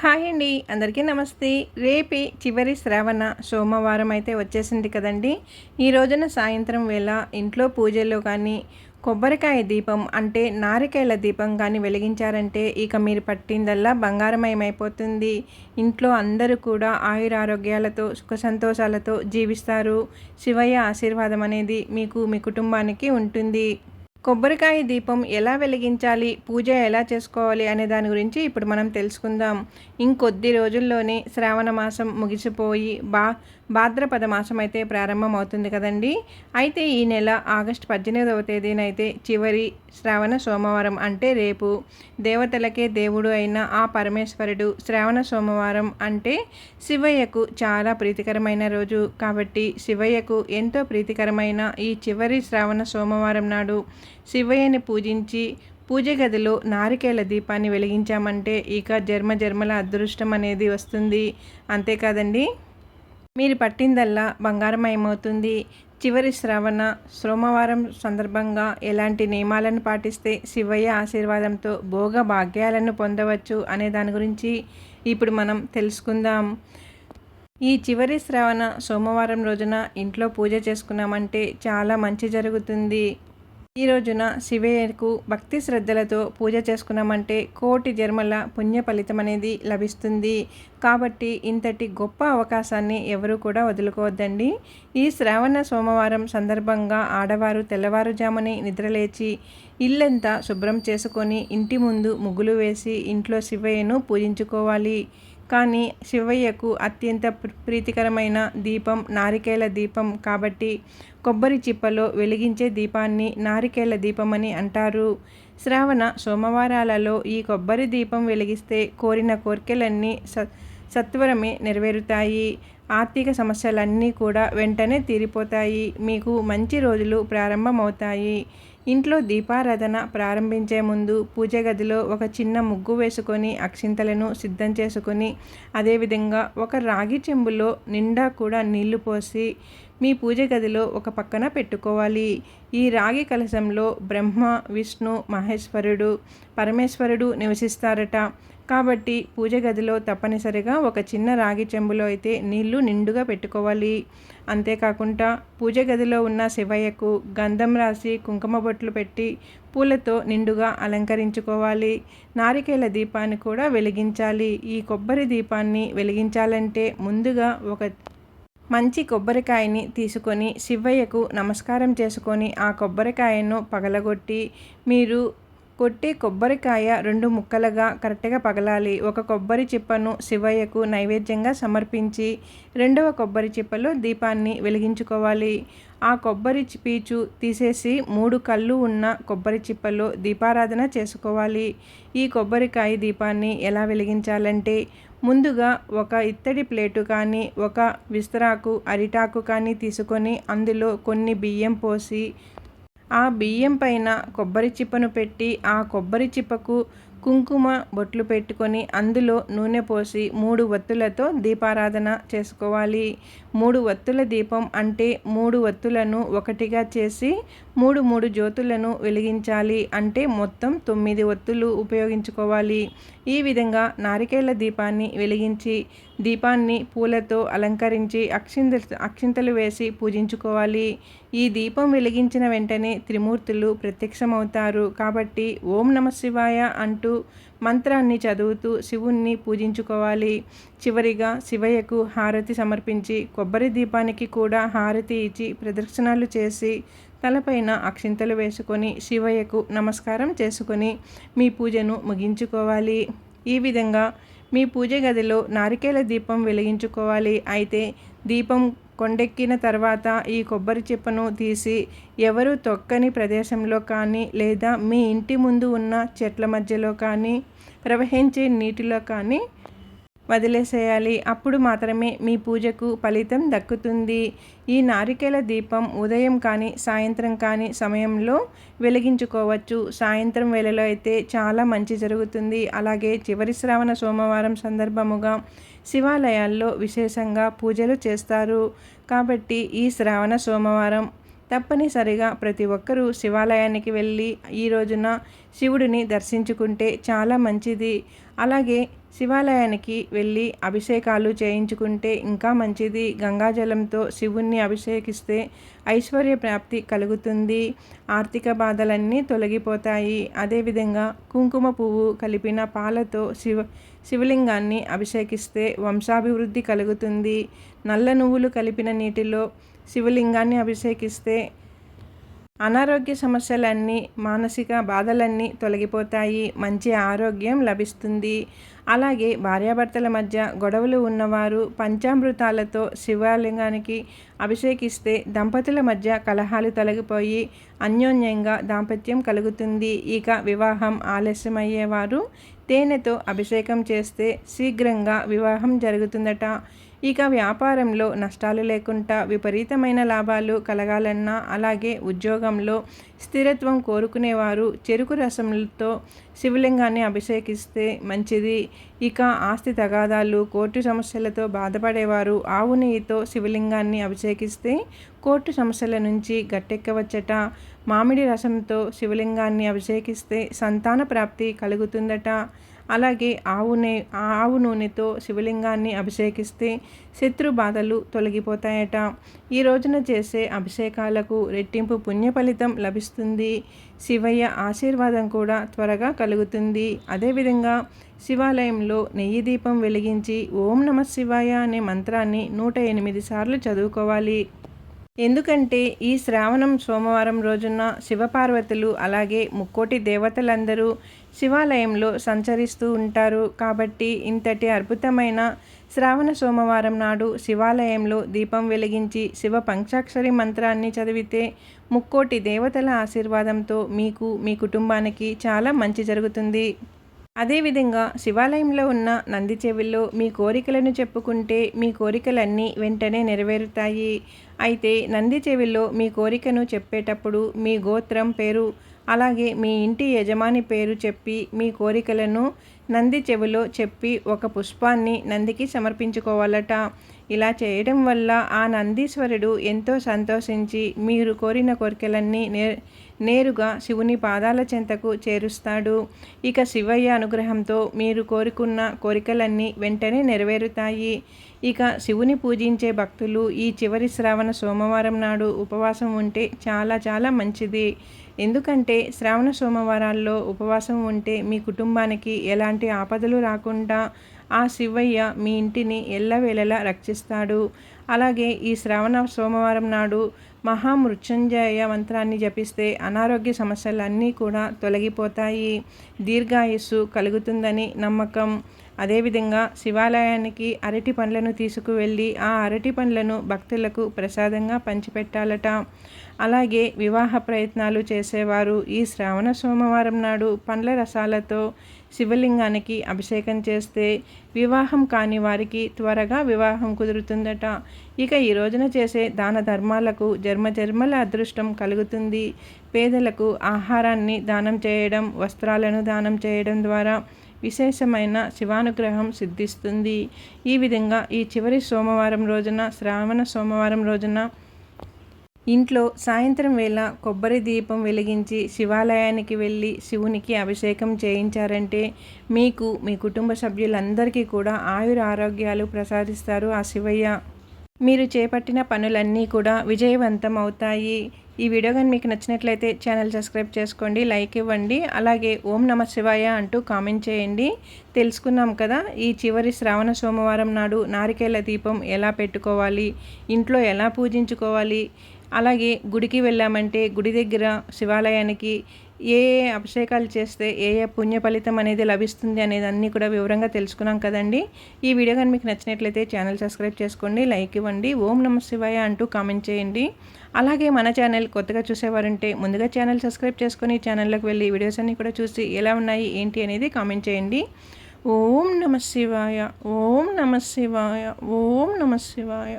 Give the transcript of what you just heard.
Hi అండి అందరికీ నమస్తే. రేపే చివరి శ్రావణ సోమవారం అయితే వచ్చేసింది కదండి. ఈ రోజున సాయంత్రం వేళ ఇంట్లో పూజల్లో కానీ కొబ్బరికాయ దీపం అంటే నారికాయల దీపం కానీ వెలిగించారంటే ఇక మీరు పట్టిందల్లా బంగారమయమైపోతుంది. ఇంట్లో అందరూ కూడా ఆయురారోగ్యాలతో సుఖ సంతోషాలతో జీవిస్తారు. శివయ్య ఆశీర్వాదం అనేది మీకు మీ కుటుంబానికి ఉంటుంది. కొబ్బరికాయ దీపం ఎలా వెలిగించాలి? పూజ ఎలా చేసుకోవాలి అనే దాని గురించి ఇప్పుడు మనం తెలుసుకుందాం. ఇంకొద్ది రోజుల్లోనే శ్రావణ మాసం ముగిసిపోయి బా భాద్రపద మాసం అయితే ప్రారంభం అవుతుంది కదండి. అయితే ఈ నెల ఆగస్టు పద్దెనిమిదవ తేదీనైతే చివరి శ్రావణ సోమవారం అంటే రేపు. దేవతలకే దేవుడు అయిన ఆ పరమేశ్వరుడు శ్రావణ సోమవారం అంటే శివయ్యకు చాలా ప్రీతికరమైన రోజు. కాబట్టి శివయ్యకు ఎంతో ప్రీతికరమైన ఈ చివరి శ్రావణ సోమవారం నాడు శివయ్యని పూజించి పూజ గదిలో నారికేల దీపాన్ని వెలిగించామంటే ఇక జన్మ జన్మల అదృష్టం అనేది వస్తుంది. అంతేకాదండి. మీరు పట్టిందల్లా బంగారం ఏమవుతుంది చివరి శ్రవణ సోమవారం సందర్భంగా ఎలాంటి నియమాలను పాటిస్తే శివయ్య ఆశీర్వాదంతో భోగ భాగ్యాలను పొందవచ్చు అనే దాని గురించి ఇప్పుడు మనం తెలుసుకుందాం. ఈ చివరి శ్రావణ సోమవారం రోజున ఇంట్లో పూజ చేసుకున్నామంటే చాలా మంచి జరుగుతుంది. ఈ రోజున శివయ్యకు భక్తి శ్రద్ధలతో పూజ చేసుకున్నామంటే కోటి జన్మల పుణ్య ఫలితం అనేది లభిస్తుంది. కాబట్టి ఇంతటి గొప్ప అవకాశాన్ని ఎవరు కూడా వదులుకోవద్దండి. ఈ శ్రావణ సోమవారం సందర్భంగా ఆడవారు తెల్లవారుజాముని నిద్రలేచి ఇల్లంతా శుభ్రం చేసుకొని ఇంటి ముందు ముగ్గులు వేసి ఇంట్లో శివయ్యను పూజించుకోవాలి. కానీ శివయ్యకు అత్యంత ప్రీతికరమైన దీపం నారికేల దీపం కాబట్టి కొబ్బరి చిప్పలో వెలిగించే దీపాన్ని నారికేల దీపం అని అంటారు. శ్రావణ సోమవారాలలో ఈ కొబ్బరి దీపం వెలిగిస్తే కోరిన కోరికలన్నీ స సత్వరమే నెరవేరుతాయి. ఆర్థిక సమస్యలన్నీ కూడా వెంటనే తీరిపోతాయి. మీకు మంచి రోజులు ప్రారంభమవుతాయి. ఇంట్లో దీపారాధన ప్రారంభించే ముందు పూజ గదిలో ఒక చిన్న ముగ్గు వేసుకొని అక్షింతలను సిద్ధం చేసుకొని అదేవిధంగా ఒక రాగి చెంబులో నిండా కూడా నీళ్ళు పోసి మీ పూజ గదిలో ఒక పక్కన పెట్టుకోవాలి. ఈ రాగి కలశంలో బ్రహ్మ విష్ణు మహేశ్వరుడు పరమేశ్వరుడు నివసిస్తారట. కాబట్టి పూజ గదిలో తప్పనిసరిగా ఒక చిన్న రాగి చెంబులో అయితే నీళ్ళు నిండుగా పెట్టుకోవాలి. అంతేకాకుండా పూజ గదిలో ఉన్న శివయ్యకు గంధం రాసి కుంకుమ బొట్లు పెట్టి పూలతో నిండుగా అలంకరించుకోవాలి. నారికేల దీపాన్ని కూడా వెలిగించాలి. ఈ కొబ్బరి దీపాన్ని వెలిగించాలంటే ముందుగా ఒక మంచి కొబ్బరికాయని తీసుకొని శివయ్యకు నమస్కారం చేసుకొని ఆ కొబ్బరికాయను పగలగొట్టి మీరు కొట్టి కొబ్బరికాయ రెండు ముక్కలుగా కరెక్ట్గా పగలాలి. ఒక కొబ్బరి చిప్పను శివయ్యకు నైవేద్యంగా సమర్పించి రెండవ కొబ్బరి చిప్పలో దీపాన్ని వెలిగించుకోవాలి. ఆ కొబ్బరి పీచు తీసేసి మూడు కళ్ళు ఉన్న కొబ్బరి చిప్పలో దీపారాధన చేసుకోవాలి. ఈ కొబ్బరికాయ దీపాన్ని ఎలా వెలిగించాలంటే ముందుగా ఒక ఇత్తడి ప్లేటు కానీ ఒక విస్తరాకు అరిటాకు కానీ తీసుకొని అందులో కొన్ని బియ్యం పోసి ఆ బియ్యం పైన కొబ్బరి చిప్పను పెట్టి ఆ కొబ్బరి చిప్పకు కుంకుమ బొట్లు పెట్టుకొని అందులో నూనె పోసి మూడు వత్తులతో దీపారాధన చేసుకోవాలి. మూడు వత్తుల దీపం అంటే మూడు వత్తులను ఒకటిగా చేసి మూడు మూడు జ్యోతులను వెలిగించాలి అంటే మొత్తం తొమ్మిది వత్తులు ఉపయోగించుకోవాలి. ఈ విధంగా నారికేళ్ళ దీపాన్ని వెలిగించి దీపాన్ని పూలతో అలంకరించి అక్షింత అక్షింతలు వేసి పూజించుకోవాలి. ఈ దీపం వెలిగించిన వెంటనే త్రిమూర్తులు ప్రత్యక్షమవుతారు. కాబట్టి ఓం నమ శివాయ అంటూ మంత్రాన్ని చదువుతూ శివుణ్ణి పూజించుకోవాలి. చివరిగా శివయ్యకు హారతి సమర్పించి కొబ్బరి దీపానికి కూడా హారతి ఇచ్చి ప్రదక్షిణాలు చేసి తలపైన అక్షింతలు వేసుకొని శివయ్యకు నమస్కారం చేసుకొని మీ పూజను ముగించుకోవాలి. ఈ విధంగా మీ పూజ గదిలో నారికేల దీపం వెలిగించుకోవాలి. అయితే దీపం కొండెక్కిన తర్వాత ఈ కొబ్బరి చిప్పను తీసి ఎవరు తొక్కని ప్రదేశంలో కానీ లేదా మీ ఇంటి ముందు ఉన్న చెట్ల మధ్యలో కానీ ప్రవహించే నీటిలో కానీ వదిలేసేయాలి. అప్పుడు మాత్రమే మీ పూజకు ఫలితం దక్కుతుంది. ఈ నారికేల దీపం ఉదయం కానీ సాయంత్రం కానీ సమయంలో వెలిగించుకోవచ్చు. సాయంత్రం వేళలో అయితే చాలా మంచి జరుగుతుంది. అలాగే చివరి శ్రావణ సోమవారం సందర్భముగా శివాలయాల్లో విశేషంగా పూజలు చేస్తారు. కాబట్టి ఈ శ్రావణ సోమవారం తప్పనిసరిగా ప్రతి ఒక్కరూ శివాలయానికి వెళ్ళి ఈ రోజున శివుడిని దర్శించుకుంటే చాలా మంచిది. అలాగే శివాలయానికి వెళ్ళి అభిషేకాలు చేయించుకుంటే ఇంకా మంచిది. గంగాజలంతో శివుణ్ణి అభిషేకిస్తే ఐశ్వర్య ప్రాప్తి కలుగుతుంది. ఆర్థిక బాధలన్నీ తొలగిపోతాయి. అదేవిధంగా కుంకుమ పువ్వు కలిపిన పాలతో శివ శివలింగాన్ని అభిషేకిస్తే వంశాభివృద్ధి కలుగుతుంది. నల్ల నువ్వులు కలిపిన నీటిలో శివలింగాన్ని అభిషేకిస్తే అనారోగ్య సమస్యలన్నీ మానసిక బాధలన్నీ తొలగిపోతాయి. మంచి ఆరోగ్యం లభిస్తుంది. అలాగే భార్యాభర్తల మధ్య గొడవలు ఉన్నవారు పంచామృతాలతో శివలింగానికి అభిషేకిస్తే దంపతుల మధ్య కలహాలు తొలగిపోయి అన్యోన్యంగా దాంపత్యం కలుగుతుంది. ఇక వివాహం ఆలస్యమయ్యేవారు తేనెతో అభిషేకం చేస్తే శీఘ్రంగా వివాహం జరుగుతుందట. ఇక వ్యాపారంలో నష్టాలు లేకుండా విపరీతమైన లాభాలు కలగాలన్నా అలాగే ఉద్యోగంలో స్థిరత్వం కోరుకునేవారు చెరుకు రసంతో శివలింగాన్ని అభిషేకిస్తే మంచిది. ఇక ఆస్తి తగాదాలు కోర్టు సమస్యలతో బాధపడేవారు ఆవు నెయ్యితో శివలింగాన్ని అభిషేకిస్తే కోర్టు సమస్యల నుంచి గట్టెక్కవచ్చట. మామిడి రసంతో శివలింగాన్ని అభిషేకిస్తే సంతాన ప్రాప్తి కలుగుతుందట. అలాగే ఆవు నే ఆవు నూనెతో శివలింగాన్ని అభిషేకిస్తే శత్రు బాధలు తొలగిపోతాయట. ఈ రోజున చేసే అభిషేకాలకు రెట్టింపు పుణ్య ఫలితం లభిస్తుంది. శివయ్య ఆశీర్వాదం కూడా త్వరగా కలుగుతుంది. అదేవిధంగా శివాలయంలో నెయ్యి దీపం వెలిగించి ఓం నమ శివాయ అనే మంత్రాన్ని నూట ఎనిమిది సార్లు చదువుకోవాలి. ఎందుకంటే ఈ శ్రావణం సోమవారం రోజున శివపార్వతులు అలాగే ముక్కోటి దేవతలందరూ శివాలయంలో సంచరిస్తూ ఉంటారు. కాబట్టి ఇంతటి అద్భుతమైన శ్రావణ సోమవారం నాడు శివాలయంలో దీపం వెలిగించి శివ పంచాక్షరి మంత్రాన్ని చదివితే ముక్కోటి దేవతల ఆశీర్వాదంతో మీకు మీ కుటుంబానికి చాలా మంచి జరుగుతుంది. అదేవిధంగా శివాలయంలో ఉన్న నంది చెవిలో మీ కోరికలను చెప్పుకుంటే మీ కోరికలన్నీ వెంటనే నెరవేరుతాయి. అయితే నంది చెవిలో మీ కోరికను చెప్పేటప్పుడు మీ గోత్రం పేరు అలాగే మీ ఇంటి యజమాని పేరు చెప్పి మీ కోరికలను నంది చెవిలో చెప్పి ఒక పుష్పాన్ని నందికి సమర్పించుకోవాలట. ఇలా చేయడం వల్ల ఆ నందీశ్వరుడు ఎంతో సంతోషించి మీరు కోరిన కోరికలన్నీ నే నేరుగా శివుని పాదాల చెంతకు చేరుస్తాడు. ఇక శివయ్య అనుగ్రహంతో మీరు కోరుకున్న కోరికలన్నీ వెంటనే నెరవేరుతాయి. ఇక శివుని పూజించే భక్తులు ఈ చివరి శ్రావణ సోమవారం నాడు ఉపవాసం ఉంటే చాలా చాలా మంచిది. ఎందుకంటే శ్రావణ సోమవారాల్లో ఉపవాసం ఉంటే మీ కుటుంబానికి ఎలాంటి ఆపదలు రాకుండా ఆ శివయ్య మీ ఇంటిని ఎల్లవేళలా రక్షిస్తాడు. అలాగే ఈ శ్రావణ సోమవారం నాడు మహామృత్యుంజయ మంత్రాన్ని జపిస్తే అనారోగ్య సమస్యలన్నీ కూడా తొలగిపోతాయి. దీర్ఘాయుస్సు కలుగుతుందని నమ్మకం. అదేవిధంగా శివాలయానికి అరటి పండ్లను తీసుకువెళ్ళి ఆ అరటి పండ్లను భక్తులకు ప్రసాదంగా పంచిపెట్టాలట. అలాగే వివాహ ప్రయత్నాలు చేసేవారు ఈ శ్రావణ సోమవారం నాడు పండ్ల రసాలతో శివలింగానికి అభిషేకం చేస్తే వివాహం కాని వారికి త్వరగా వివాహం కుదురుతుందట. ఇక ఈ రోజున చేసే దాన ధర్మాలకు జన్మ జన్మల అదృష్టం కలుగుతుంది. పేదలకు ఆహారాన్ని దానం చేయడం వస్త్రాలను దానం చేయడం ద్వారా విశేషమైన శివానుగ్రహం సిద్ధిస్తుంది. ఈ విధంగా ఈ చివరి సోమవారం రోజున శ్రావణ సోమవారం రోజున ఇంట్లో సాయంత్రం వేళ కొబ్బరి దీపం వెలిగించి శివాలయానికి వెళ్ళి శివునికి అభిషేకం చేయించారంటే మీకు మీ కుటుంబ సభ్యులందరికీ కూడా ఆయుర ఆరోగ్యాలు ప్రసాదిస్తారు ఆ శివయ్య. మీరు చేపట్టిన పనులన్నీ కూడా విజయవంతం అవుతాయి. ఈ వీడియో కానీ మీకు నచ్చినట్లయితే ఛానల్ సబ్స్క్రైబ్ చేసుకోండి లైక్ ఇవ్వండి అలాగే ఓం నమ శివాయ అంటూ కామెంట్ చేయండి. తెలుసుకున్నాం కదా ఈ చివరి శ్రావణ సోమవారం నాడు నారికేళ్ళ దీపం ఎలా పెట్టుకోవాలి ఇంట్లో ఎలా పూజించుకోవాలి అలాగే గుడికి వెళ్ళామంటే గుడి దగ్గర శివాలయానికి ఏ ఏ అభిషేకాలు చేస్తే ఏ ఏ పుణ్య ఫలితం అనేది లభిస్తుంది అనేది అన్నీ కూడా వివరంగా తెలుసుకున్నాం కదండి. ఈ వీడియో కానీ మీకు నచ్చినట్లయితే ఛానల్ సబ్స్క్రైబ్ చేసుకోండి లైక్ ఇవ్వండి ఓం నమ శివాయ అంటూ కామెంట్ చేయండి. అలాగే మన ఛానల్ కొత్తగా చూసేవారంటే ముందుగా ఛానల్ సబ్స్క్రైబ్ చేసుకొని ఛానల్లోకి వెళ్ళి వీడియోస్ అన్నీ కూడా చూసి ఎలా ఉన్నాయి ఏంటి అనేది కామెంట్ చేయండి. ఓం నమ శివాయ ఓం నమ శివాయ ఓం నమ శివాయ.